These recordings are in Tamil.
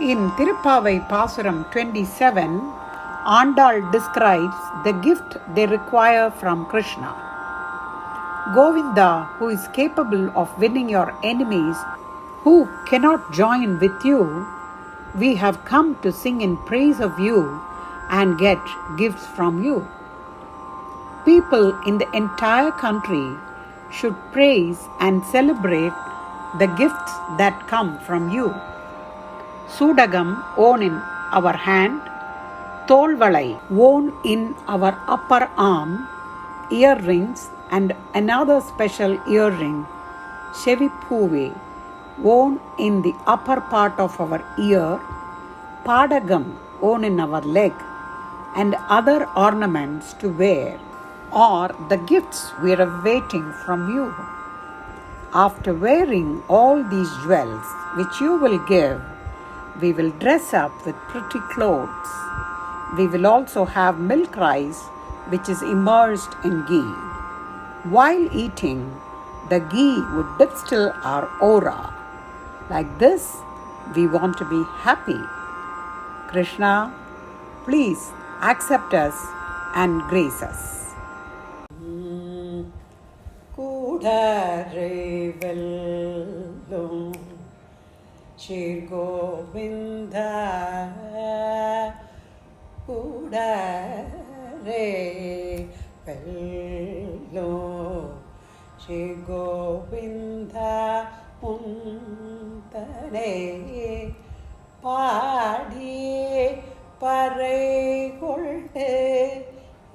In Tirupavai Pasuram 27, Andal describes the gift they require from Krishna. Govinda, who is capable of winning your enemies who cannot join with you, we have come to sing in praise of you and get gifts from you. People in the entire country should praise and celebrate the gifts that come from you. சூடகம் worn in our hand தோல்வளை worn in our upper arm, earrings and another special earring, செவிப்பூவே worn in the upper part of our ear Padagam worn in our leg and other ornaments to wear, or the gifts we are waiting from you. After wearing all these jewels, which you will give, we will dress up with pretty clothes. We will also have milk rice which is immersed in ghee. While eating, the ghee would distill our aura. Like this, we want to be happy. Krishna, please accept us and grace us. கூடரை வெல்லும் ശ്രീഗോവിന്ദ കൂടരേ വെല്ലോ ശ്രീഗോവിന്ദ മുന്തനേ പാടിയേ പറകൊണ്ട്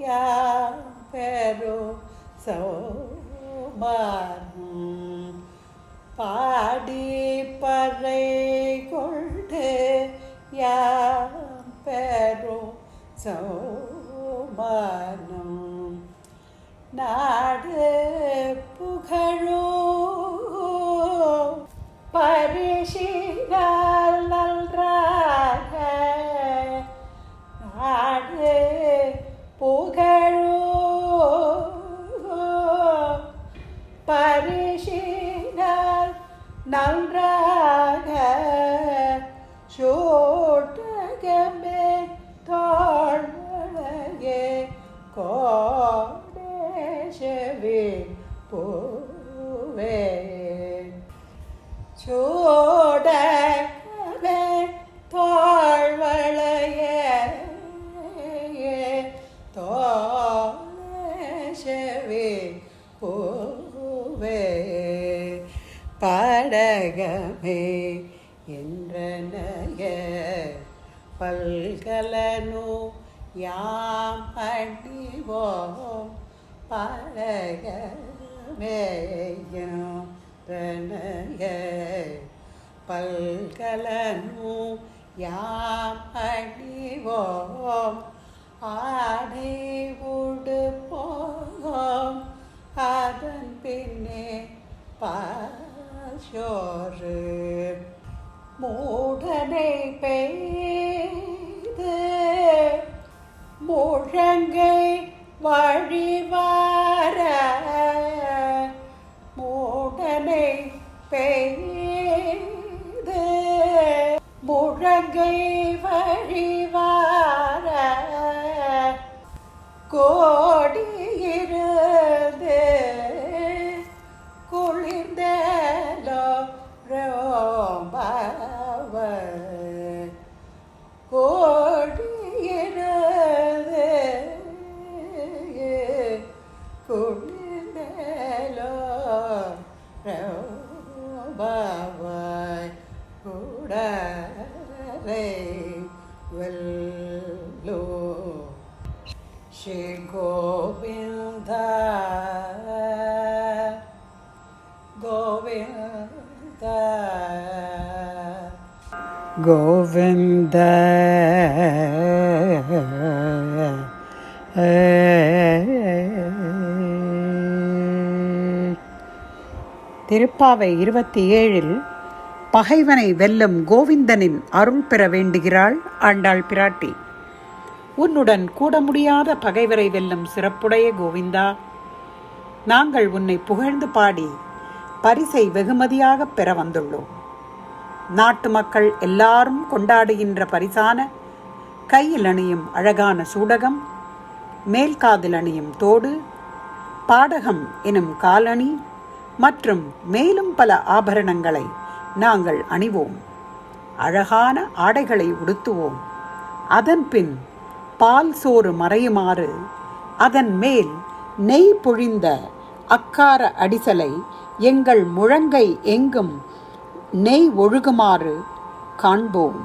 യാ പെരോ സോ മാർമ பாடி பறை கொண்டு யாம் பெரும் சோமானம் நாடு புகழோ பரிசினால் நன்றாக நாடு புகழோ பரிசினால் நன்றாக பாடகமே என்றனைய பல்கலனு யாம் அடிவோம் படகமேயனய பல்கலனு யாம் அடிவோம் மூடனை பெய்து முழங்கை வழிவார மூடனை பெய்து முழங்கை கூடரை வெல்லோ ஸ்ரீ கோவிந்த கோவிந்த கோவிந்த திருப்பாவை இருபத்தி ஏழில் பகைவனை வெல்லும் கோவிந்தனின் அருள் பெற வேண்டுகிறாள் ஆண்டாள் பிராட்டி. உன்னுடன் கூட முடியாத பகைவரை வெல்லும் சிறப்புடைய கோவிந்தா நாங்கள் உன்னை புகழ்ந்து பாடி பரிசை வெகுமதியாக பெற வந்துள்ளோம். நாட்டு மக்கள் எல்லாரும் கொண்டாடுகின்ற பரிசான கையில் அணியும் அழகான சூடகம் மேல்காதில் அணியும் தோடு பாடகம் எனும் காலணி மற்றும் மேலும் பல ஆபரணங்களை நாங்கள் அணிவோம். அழகான ஆடைகளை உடுத்துவோம். அதன்பின் பால் சோறு மறையுமாறு அதன் மேல் நெய் பொழிந்த அக்கார அடிசலை எங்கள் முழங்கை எங்கும் நெய் ஒழுகுமாறு காண்போம்.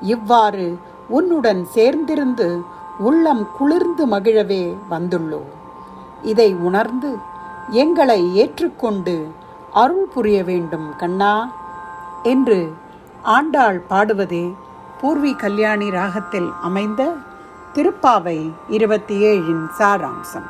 இவ்வாறு உன்னுடன் சேர்ந்திருந்து உள்ளம் குளிர்ந்து மகிழவே வந்துள்ளோம். இதை உணர்ந்து எங்களை ஏற்றுக்கொண்டு அருள் புரிய வேண்டும் கண்ணா. என்று ஆண்டாள் பாடுவதே பூர்வி கல்யாணி ராகத்தில் அமைந்த திருப்பாவை இருபத்தி ஏழின் சாராம்சம்.